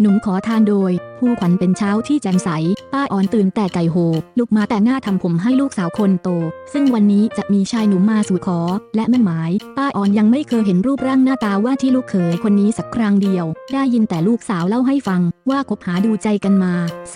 หนุ่มขอทานโดยผู้ขวัญเป็นเช้าที่แจ่มใส ป้าอ่อนตื่นแต่ไก่โหลุกมาแต่งหน้าทำผมให้ลูกสาวคนโต ซึ่งวันนี้จะมีชายหนุ่มมาสู่ขอ และมั่นหมาย ป้าอ่อนยังไม่เคยเห็นรูปร่างหน้าตาว่าที่ลูกเขยคนนี้สักครั้งเดียว ได้ยินแต่ลูกสาวเล่าให้ฟัง ว่าคบหาดูใจกันมา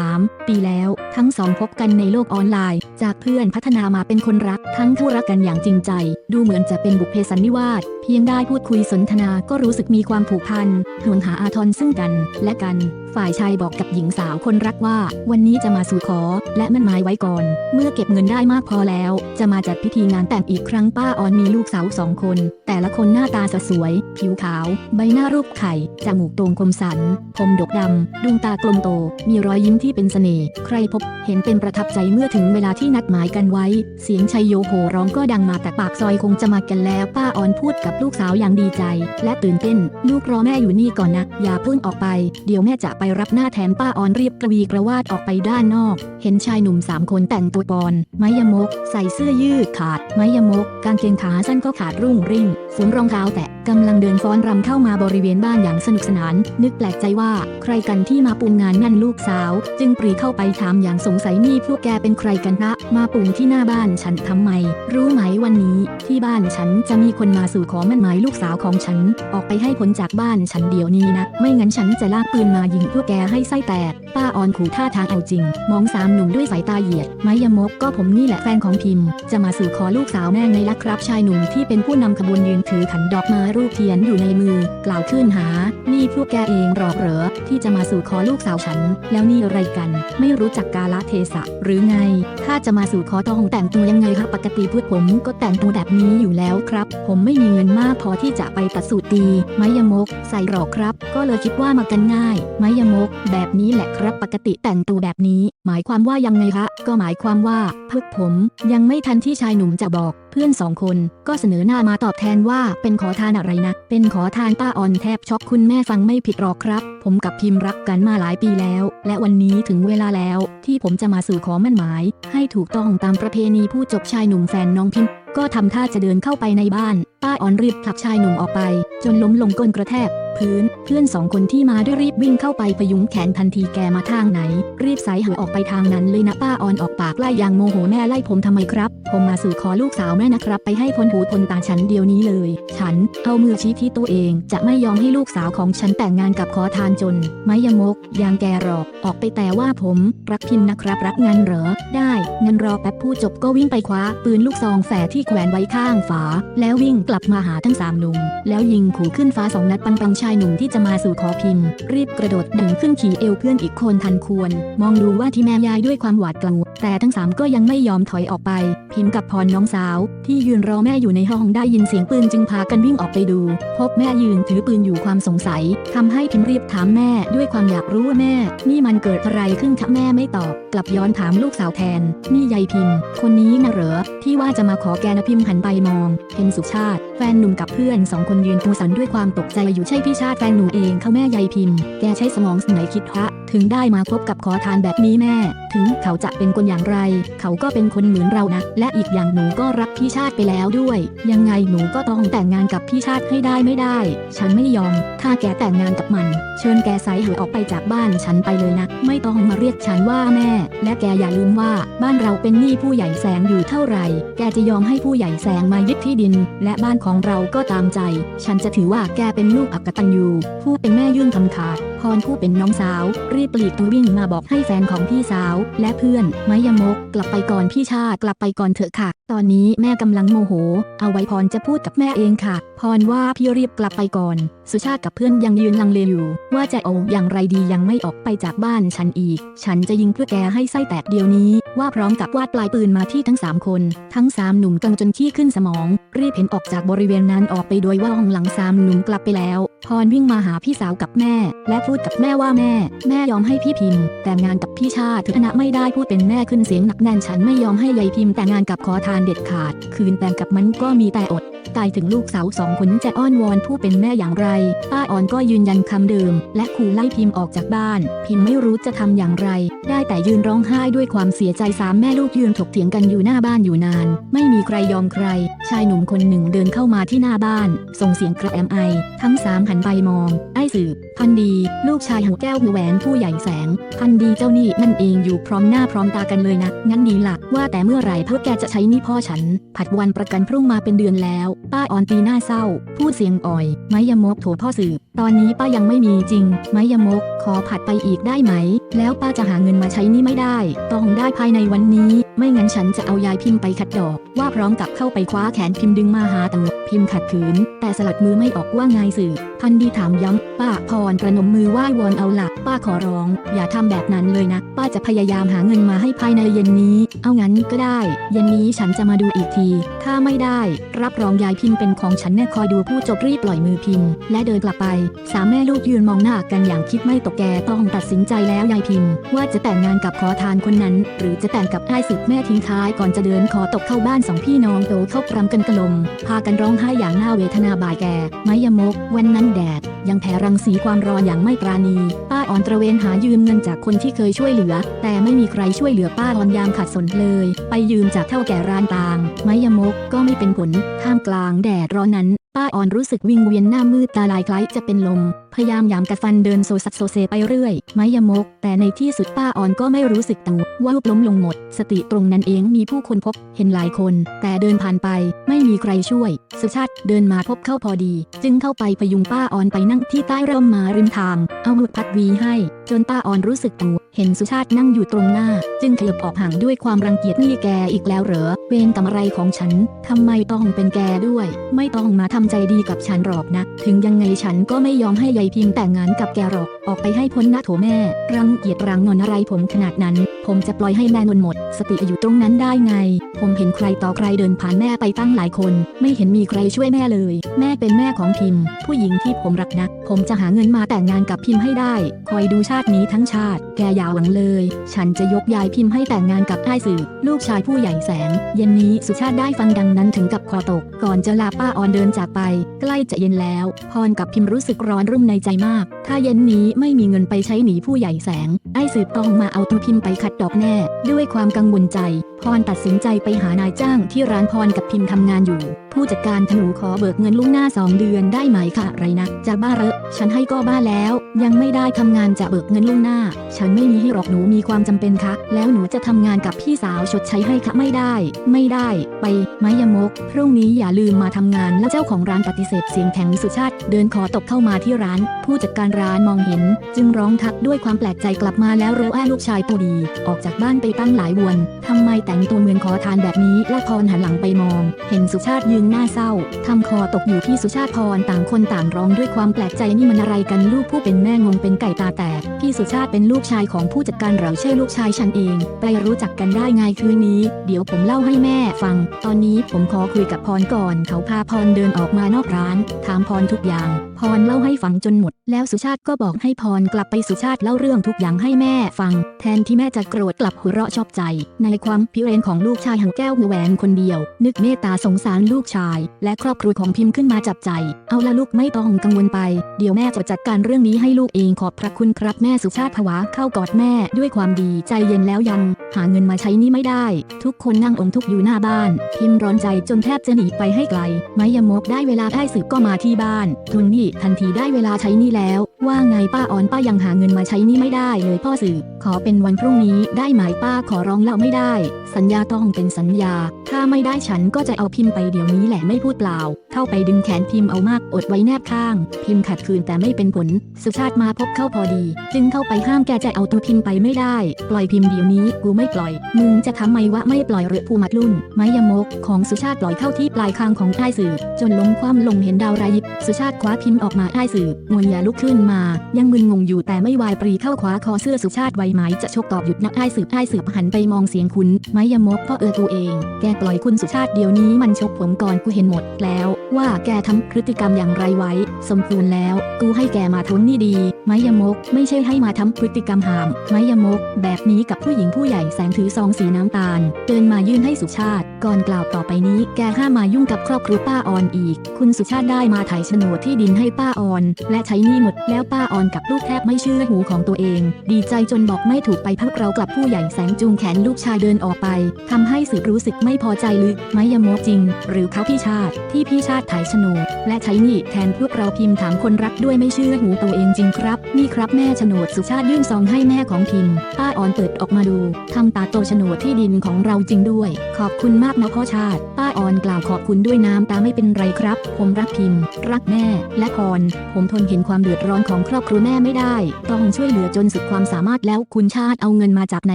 3 ปีแล้ว ทั้งสองพบกันในโลกออนไลน์ จากเพื่อนพัฒนามาเป็นคนรัก ทั้งคู่รักกันอย่างจริงใจ ดูเหมือนจะเป็นบุพเพสันนิวาสเพียงได้พูดคุยสนทนาก็รู้สึกมีความผูกพันห่วงหาอาทรซึ่งกันและกันฝ่ายชายบอกกับหญิงสาวคนรักว่า วันนี้จะมาสู่ขอ และมั่นหมายไว้ก่อน เมื่อเก็บเงินได้มากพอแล้ว จะมาจัดพิธีงานแต่งอีกครั้งป้าออนมีลูกสาวสองคน แต่ละคนหน้าตาสสวย ผิวขาว ใบหน้ารูปไข่ จมูกโด่งคมสัน ผมดกดำ ดวงตากลมโต มีรอยยิ้มที่เป็นเสน่ห์ ใครพบเห็นเป็นประทับใจเมื่อถึงเวลาที่นัดหมายกันไว้ เสียงชัยโยโหร้องก็ดังมาแต่ปากซอยคงจะมากันแล้ว ป้าออนพูดกับลูกสาวอย่างดีใจ และตื่นเต้น ลูกรอแม่อยู่นี่ก่อนนะ อย่าเพิ่งออกไป เดี๋ยวแม่จะไปรับหน้าแทนป้าออนรีบกระวีกระวาดออกไปด้านนอก เห็นชายหนุ่มสามคนแต่งตัวปอน ไม้ยมก ใส่เสื้อยืดขาด ไม้ยมก กางเกงขาสั้นก็ขาดรุ่งริ่งสวมรองเท้าแตะกำลังเดินฟ้อนรำเข้ามาบริเวณบ้านอย่างสนุกสนาน นึกแปลกใจว่าใครกันที่มาปูงงานนั่นลูกสาว จึงปรีเข้าไปถามอย่างสงสัยนี่พวกแกเป็นใครกันนะมาปูงที่หน้าบ้านฉันทำไม รู้ไหมวันนี้ ที่บ้านฉันจะมีคนมาสู่ขอมั่นหมายลูกสาวของฉัน ออกไปให้พ้นจากบ้านฉันเดี๋ยวนี้นะ ไม่งั้นฉันจะลากปืนมายิงพวกแกให้ไส้แตกป้าออนขู่ท่าทางเอาจริง มองสามหนุ่มด้วยสายตาเหยียดไม้ยมกก็ผมนี่แหละแฟนของพิมพ์จะมาสู่ขอลูกสาวแม่ไงล่ะครับ ชายหนุ่มที่เป็นผู้นำขบวนยืนถือขันดอกไม้รูปเทียนอยู่ในมือ กล่าวขึ้นหา นี่พวกแกเองหรอกเหรอ ที่จะมาสู่ขอลูกสาวฉัน แล้วนี่อะไรกัน ไม่รู้จักกาลเทศะ หรือไง ถ้าจะมาสู่ขอต้องแต่งตัวยังไงครับปกติพูดผมก็แต่งตัวแบบนี้อยู่แล้วครับ ผมไม่มีเงินมากพอที่จะไปตัดสูตรตีไม้ยมก ใส่หรอกครับ ก็เลยคิดว่ามากันง่าย ไม้ยมก แบบนี้แหละครับปกติแต่งตัวแบบนี้ หมายความว่ายังไงคะก็หมายความว่าพวกผมยังไม่ทันที่ชายหนุ่มจะบอก เพื่อนสองคนก็เสนอหน้ามาตอบแทนว่าเป็นขอทานอะไรนะ เป็นขอทานป้าออนแทบช็อกคุณแม่ฟังไม่ผิดหรอกครับ ผมกับพิมพ์รักกันมาหลายปีแล้ว และวันนี้ถึงเวลาแล้ว ที่ผมจะมาสู่ขอมั่นหมาย ให้ถูกต้องตามประเพณีผู้จบชายหนุ่มแฟนน้องพิมพ์ก็ทำท่าจะเดินเข้าไปในบ้าน ป้าอ่อนรีบผลักชายหนุ่มออกไป จนล้มลงก้นกระแทก พื้น เพื่อนสองคนที่มาด้วยรีบวิ่งเข้าไปพยุงแขนทันทีแกมาทางไหน รีบสายหัวออกไปทางนั้นเลยนะป้าอ่อนออกปากไล่อย่างโมโหแม่ไล่ผมทำไมครับ ผมมาสู่ขอลูกสาวแม่นะครับ ไปให้พ้นหูพ้นตาฉันเดียวนี้เลย ฉันเอามือชี้ที่ตัวเองจะไม่ยอมให้ลูกสาวของฉันแต่งงานกับขอทานจน ไม้ยมกยางแกหรอก ออกไปแต่ว่าผมรักพิมพ์นะครับรักงานเหรอ ได้เงินรอแป๊บผู้จบก็วิ่งไปคว้าปืนลูกซองแฝดที่แขวนไว้ข้างฝา แล้ววิ่งกลับมาหาทั้งสามหนุ่ม แล้วยิงขู่ขึ้นฟ้าสองนัดปังปังชายหนุ่มที่จะมาสู่ขอพิมพ์ รีบกระโดดดึงขึ้นขี่เอวเพื่อนอีกคนทันควร มองดูว่าที่แม่ยายด้วยความหวาดกลัวแต่ทั้งสามก็ยังไม่ยอมถอยออกไป พิมพ์กับพรน้องสาว ที่ยืนรอแม่อยู่ในห้องได้ยินเสียงปืนจึงพากันวิ่งออกไปดู พบแม่ยืนถือปืนอยู่ความสงสัยทำให้พิมพ์รีบถามแม่ด้วยความอยากรู้ว่าแม่ นี่มันเกิดอะไรขึ้นคะแม่ไม่ตอบ กลับย้อนถามลูกสาวแทน นี่ยายพิมพ์ คนนี้นะเหรอที่ว่าจะมาขอแกนะพิมพ์หันไปมองเห็นสุชาติ แฟนหนุ่มกับเพื่อนสองคนยืนตัวสันด้วยความตกใจอยู่ใช่พี่ชาติแฟนหนูเองเขาแม่ยายพิมพ์ แกใช้สมองไหนคิดพระ ถึงได้มาพบกับขอทานแบบนี้แม่ ถึงเขาจะเป็นคนอย่างไร เขาก็เป็นคนเหมือนเรานะ และอีกอย่างหนูก็รักพี่ชาติไปแล้วด้วย ยังไงหนูก็ต้องแต่งงานกับพี่ชาติให้ได้ไม่ได้ ฉันไม่ยอม ถ้าแกแต่งงานกับมัน เชิญแกใส่หัวออกไปจากบ้านฉันไปเลยนะ ไม่ต้องมาเรียกฉันว่าแม่ และแกอย่าลืมว่าบ้านเราเป็นหนี้ผู้ใหญ่แสงอยู่เท่าไหร่ แกจะยอมให้ผู้ใหญ่แสงมายึดที่ดิน และบ้านของเราก็ตามใจ ฉันจะถือว่าแกเป็นลูกอักตันยูผู้เป็นแม่ยื่นคำขาด พรผู้เป็นน้องสาว รีบปลีกตัววิ่งมาบอกให้แฟนของพี่สาว และเพื่อนไมยมก กลับไปก่อนพี่ชาติกลับไปก่อนเถอะค่ะ ตอนนี้แม่กำลังโมโห เอาไว้พรจะพูดกับแม่เองค่ะ พรว่าพี่รีบกลับไปก่อน สุชาติกับเพื่อนยังยืนลังเลอยู่ ว่าจะเอาอย่างไรดียังไม่ออกไปจากบ้านฉันอีก ฉันจะยิงเพื่อแกให้ไส้แตกเดี๋ยวนี้ว่าพร้อมกับวาดปลายปืนมาที่ทั้งสามคน ทั้งสามหนุ่มกังจนขี้ขึ้นสมอง รีบเห็นออกจากบริเวณนั้นออกไปโดยว่าห้องหลังสามหนุ่มกลับไปแล้ว พรวิ่งมาหาพี่สาวกับแม่ และพูดกับแม่ว่าแม่ แม่ยอมให้พี่พิมพ์ แต่งงานกับพี่ชาติคณะไม่ได้พูดเป็นแม่ขึ้นเสียงหนักแน่นฉันไม่ยอมให้ยายพิมพ์แต่งงานกับขอทานเด็ดขาด คืนแต่งกับมันก็มีแต่อด ตายถึงลูกสาวสองคนจะอ้อนวอนผู้เป็นแม่อย่างไร ป้าอ่อนก็ยืนยันคำเดิม และขู่ไล่พิมพ์ออกจากบ้าน พิมพ์ไม่รู้จะทำอย่างไร ได้แต่ยืนร้องไห้ด้วยความเสียใจสามแม่ลูกยืนถกเถียงกันอยู่หน้าบ้านอยู่นาน ไม่มีใครยอมใคร ชายหนุ่มคนหนึ่งเดินเข้ามาที่หน้าบ้าน ส่งเสียงกระแอมไอ ทั้งสามหันไปมอง ไอ้สืบ พันดี ลูกชายหัวแก้วหัวแหวนผู้ใหญ่แสง พันดีเจ้านี่นั่นเองอยู่พร้อมหน้าพร้อมตากันเลยนะงั้นดีละว่าแต่เมื่อไหร่พวกแกจะใช้นี่พ่อฉัน ผัดวันประกันพรุ่งมาเป็นเดือนแล้วป้าออนตีหน้าเศร้า พูดเสียงอ่อย ไมยมกโถพ่อสืบตอนนี้ป้ายังไม่มีจริง ไมยมก ขอผัดไปอีกได้ไหม แล้วป้าจะหาเงินมาใช้นี่ไม่ได้ ต้องได้ภายในวันนี้ ไม่งั้นฉันจะเอายายพิมพ์ไปขัดดอก ว่าพร้อมกับเข้าไปคว้าแขนพิมพ์ดึงมาหาตัง พิมพ์ขัดขืน แต่สลัดมือไม่ออกว่าไงสืบพันดีถามย้ำ ป้าพรประนมมือไหว้วอนเอาหลักป้าขอร้อง อย่าทำแบบนั้นเลยนะ ป้าจะพยายามหาเงินมาให้ภายในเย็นนี้ เอางั้นก็ได้ เย็นนี้ฉันจะมาดูอีกที ถ้าไม่ได้ รับรองยายพิมพ์เป็นของฉันแน่คอยดูผู้จบรีบปล่อยมือพิมพ์ และเดินกลับไป สามแม่ลูกยืนมองหน้ากันอย่างคิดไม่ตกแกต้องตัดสินใจแล้วยายพิมพ์ ว่าจะแต่งงานกับขอทานคนนั้น หรือจะแต่งกับไอ้สืบแม่ทิ้งท้ายก่อนจะเดินขอตกเข้าบ้านสองพี่น้องโตเข้าพรำกันกระลม พากันร้องไห้อย่างน่าเวทนาบ่ายแก่ไม้ยมกวันนั้นแดด ยังแผ่รังสีความร้อนอย่างไม่ปราณี ป้าอ่อนตระเวนหายืมเงินจากคนที่เคยช่วยเหลือ แต่ไม่มีใครช่วยเหลือป้าอ่อนยามขัดสนเลย ไปยืมจากเท่าแก่ร้านต่าง ไม้ยมกก็ไม่เป็นผลท่ามกลางแดดร้อนนั้น ป้าอ่อนรู้สึกวิงเวียนหน้ามืดตาลายคล้ายจะเป็นลม พยายามยามกัดฟันเดินโซซัดโซเซไปเรื่อย ไม้ยมก แต่ในที่สุดป้าอ่อนก็ไม่รู้สึกตัวว่าล้มลงหมด สติตรงนั้นเองมีผู้คนพบ เห็นหลายคน แต่เดินผ่านไป ไม่มีใครช่วย สุชาติเดินมาพบเข้าพอดี จึงเข้าไปพยุงป้าอ่อนไปนั่งที่ใต้ร่มมาริมทาง เอามือพัดวีให้ จนป้าอ่อนรู้สึกตัวเห็นสุชาตินั่งอยู่ตรงหน้า จึงเขยับออกห่างด้วยความรังเกียจนี่แกอีกแล้วเหรอเวรกรรมอะไรของฉันทำไมต้องเป็นแกด้วย ไม่ต้องมาทำใจดีกับฉันหรอกนะ ถึงยังไงฉันก็ไม่ยอมให้ยายพิงแต่งงานกับแกหรอก ออกไปให้พ้นนะโถแม่ รังเกียจรังนอนอะไรผมขนาดนั้นผมจะปล่อยให้แม่นนหมด สติอยู่ตรงนั้นได้ไง ผมเห็นใครต่อใครเดินผ่านแม่ไปตั้งหลายคน ไม่เห็นมีใครช่วยแม่เลย แม่เป็นแม่ของพิมพ์ ผู้หญิงที่ผมรักนะ ผมจะหาเงินมาแต่งงานกับพิมพ์ให้ได้ คอยดูชาตินี้ทั้งชาติ แกอย่าหวังเลย ฉันจะยกยายพิมพ์ให้แต่งงานกับไอ้สื่อ ลูกชายผู้ใหญ่แสง เย็นนี้สุชาติได้ฟังดังนั้นถึงกับคอตก ก่อนจะลาป้าออนเดินจากไป ใกล้จะเย็นแล้ว พรกับพิมพ์รู้สึกร้อนรุ่มในใจมาก ถ้าเย็นนี้ไม่มีเงินไปใช้หนีผู้ใหญ่แสง ไอ้สืบต้องมาเอาตัวพิมพ์ไปขัดดอกแน่ ด้วยความกังวลใจ พรตัดสินใจไปหานายจ้างที่ร้านพรกับพิมพ์ทำงานอยู่ ผู้จัดการหนูขอเบิกเงินล่วงหน้าสองเดือนได้ไหมคะไรนะจะบ้าเหรอฉันให้ก็บ้าแล้ว ยังไม่ได้ทำงานจะเบิกเงินล่วงหน้า ฉันไม่มีให้หรอกหนูมีความจำเป็นคะ แล้วหนูจะทำงานกับพี่สาวชดใช้ให้คะไม่ได้ ไม่ได้ ไปไมยมก พรุ่งนี้อย่าลืมมาทำงานและเจ้าของร้านปฏิเสธเสียงแข็งสุชาติ เดินขอตบเข้ามาที่ร้าน ผู้จัดการร้านมองเห็น จึงร้องทักด้วยความแปลกใจกลับมาแล้วรู้ว่าลูกชายพอดี ออกจากบ้านไปตั้งหลายวันทำไมแต่งตัวเหมือนขอทานแบบนี้และพรหันหลังไปมอง เห็นสุชาติยืนหน้าเศร้าทำคอตกอยู่ที่สุชาติพรต่างคนต่างร้องด้วยความแปลกใจนี่มันอะไรกันลูกผู้เป็นแม่งงเป็นไก่ตาแตกพี่สุชาติเป็นลูกชายของผู้จัดการเราใช่ลูกชายฉันเอง ไปรู้จักกันได้ไงคืนนี้ เดี๋ยวผมเล่าให้แม่ฟัง ตอนนี้ผมขอคุยกับพรก่อน เขาพาพรเดินออกมานอกร้าน ถามพรทุกอย่าง พรเล่าให้ฟังจนหมด แล้วสุชาติก็บอกให้พรกลับไปสุชาติเล่าเรื่องทุกอย่างให้แม่ฟัง แทนที่แม่จะโกรธกลับหัวเราะชอบใจ ในความพิเรนของลูกชายหังแก้วแหวนคนเดียว นึกเมตตาสงสารลูกชาย และครอบครัวของพิมพ์ขึ้นมาจับใจ เอาละลูกไม่ต้องกังวลไป เดี๋ยวแม่จะจัดการเรื่องนี้ให้ลูกเองขอบพระคุณครับแม่สุชาติผวาเข้ากอดแม่ด้วยความดีใจเย็นแล้วยัง หาเงินมาใช้นี่ไม่ได้ ทุกคนนั่งอมทุกอยู่หน้าบ้าน พิมพ์ร้อนใจจนแทบจะหนีไปให้ไกล ไม้ยมกได้เวลาได้สืบก็มาที่บ้านทุนนี่ทันทีได้เวลาใช้นี่แล้ว ว่าไงป้าอ่อนป้ายังหาเงินมาใช้นี่ไม่ได้เลยพ่อสืบขอเป็นวันพรุ่งนี้ได้ไหมป้าขอร้องเล่าไม่ได้ สัญญาต้องเป็นสัญญา ถ้าไม่ได้ฉันก็จะเอาพิมพ์ไปเดี๋ยวนี้แหละไม่พูดเปล่า เข้าไปดึงแขนพิมพ์เอามากอดไว้แนบข้าง พิมพ์ขัดขืนแต่ไม่เป็นผล สุชาติมาพบเข้าพอดี จึงเข้าไปห้ามแกจะเอาตัวพิมพ์ไปไม่ได้ ปล่อยพิมพ์เดี๋ยวนี้กูไม่ปล่อยมึงจะทำไมวะไม่ปล่อยหรือผู้มัดรุ่นไม้ยมกของสุชาติปล่อยเข้าที่ปลายคางของไอ้สืบจนล้มคว่ำลงเห็นดาวรายิบสุชาติคว้าพิมพ์ออกมาไอ้สืบงวนยาลุกขึ้นมา ยังมึนงงอยู่แต่ไม่วายปรีเข้าคว้าคอเสื้อสุชาติไวไหมจะชกตอบหยุดนะไอ้สืบไอ้สืบหันไปมองเสียงคุณไม้ยมกพ่อเออกูเอง แกปล่อยคุณสุชาติเดี๋ยวนี้มันชกผมก่อนกูเห็นหมดแล้วว่าแกทำพฤติกรรมอย่างไรไว้ สมควรแล้ว กูให้แกมาทนนี่ดีไมยมก ไม่ใช่ให้มาทำพฤติกรรมหามไมยมก แบบนี้กับผู้หญิงผู้ใหญ่แสงถือซองสีน้ำตาลเดินมายื่นให้สุชาติ ก่อนกล่าวต่อไปนี้ แกห้ามมายุ่งกับครอบครัวป้าออนอีก คุณสุชาติได้มาถ่ายโฉนดที่ดินให้ป้าออน และใช้นี้หมดแล้วป้าออนกับลูกแทบไม่เชื่อหูของตัวเอง ดีใจจนบอกไม่ถูกไปพักเรากลับผู้ใหญ่แสงจูงแขนลูกชายเดินออกไปทำให้สืบรู้สึกไม่พอใจลึกไมยมกจริง หรือเขาพี่ชาติที่พี่ชาติถ่ายโฉนด และใช้หนี้แทนพวกเราพิมพ์ถามคนรักด้วยไม่เชื่อหูตัวเองจริงครับ นี่ครับแม่โฉนดสุชาติยื่นซองให้แม่ของพิมพ์ ป้าออนเปิดออกมาดูทำตาโตโฉนดที่ดินของเราจริงด้วย ขอบคุณมากนะพ่อชาติ ป้าออนกล่าวขอบคุณด้วยน้ำตาไม่เป็นไรครับ ผมรักพิมพ์ รักแม่ และพรผมทนเห็นความเดือดร้อนของครอบครัวแม่ไม่ได้ ต้องช่วยเหลือจนสุดความสามารถแล้วคุณชาติเอาเงินมาจากไหน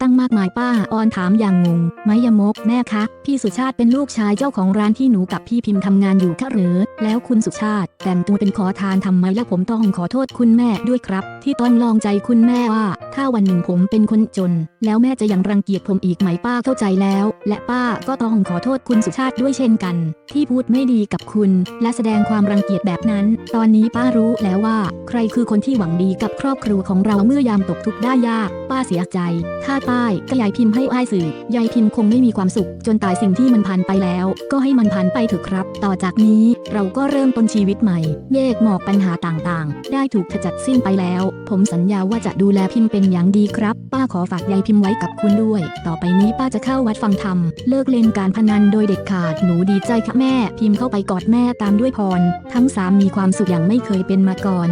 ตั้งมากมายป้าออนถามอย่างงงไมยมกแม่คะ พี่สุชาติเป็นลูกชายเจ้าของร้านที่หนูกับพี่พิมพ์ทำงานอยู่ค่ะหรือ แล้วคุณสุชาติแต่งตัวเป็นขอทานทำไมและผมต้องขอโทษคุณแม่ด้วยครับที่ต้นลองใจคุณแม่ว่า ถ้าวันหนึ่งผมเป็นคนจน แล้วแม่จะยังรังเกียจผมอีกไหมป้าเข้าใจแล้ว และป้าก็ต้องขอโทษคุณสุชาติด้วยเช่นกัน ที่พูดไม่ดีกับคุณ และแสดงความรังเกียจแบบนั้น ตอนนี้ป้ารู้แล้วว่า ใครคือคนที่หวังดีกับครอบครัวของเราเมื่อยามตกทุกข์ได้ยาก ป้าเสียใจ ถ้าป้ายก็ยายพิมพ์ให้อ้ายสื่อยายพิมพ์คงไม่มีความสุข จนตายสิ่งที่มันผ่านไปแล้ว ก็ให้มันผ่านไปเถอะครับ ต่อจากนี้เราก็เริ่มต้นชีวิตใหม่เมฆหมอกปัญหาต่างๆ ได้ถูกขจัดสิ้นไปแล้วผมสัญญาว่าจะดูแลพิมพ์เป็นอย่างดีครับ ป้าขอฝากยายพิมพ์ไว้กับคุณด้วย ต่อไปนี้ป้าจะเข้าวัดฟังธรรม เลิกเล่นการพนันโดยเด็ดขาดหนูดีใจค่ะแม่ พิมพ์เข้าไปกอดแม่ตามด้วยพร ทั้งสามมีความสุขอย่างไม่เคยเป็นมาก่อน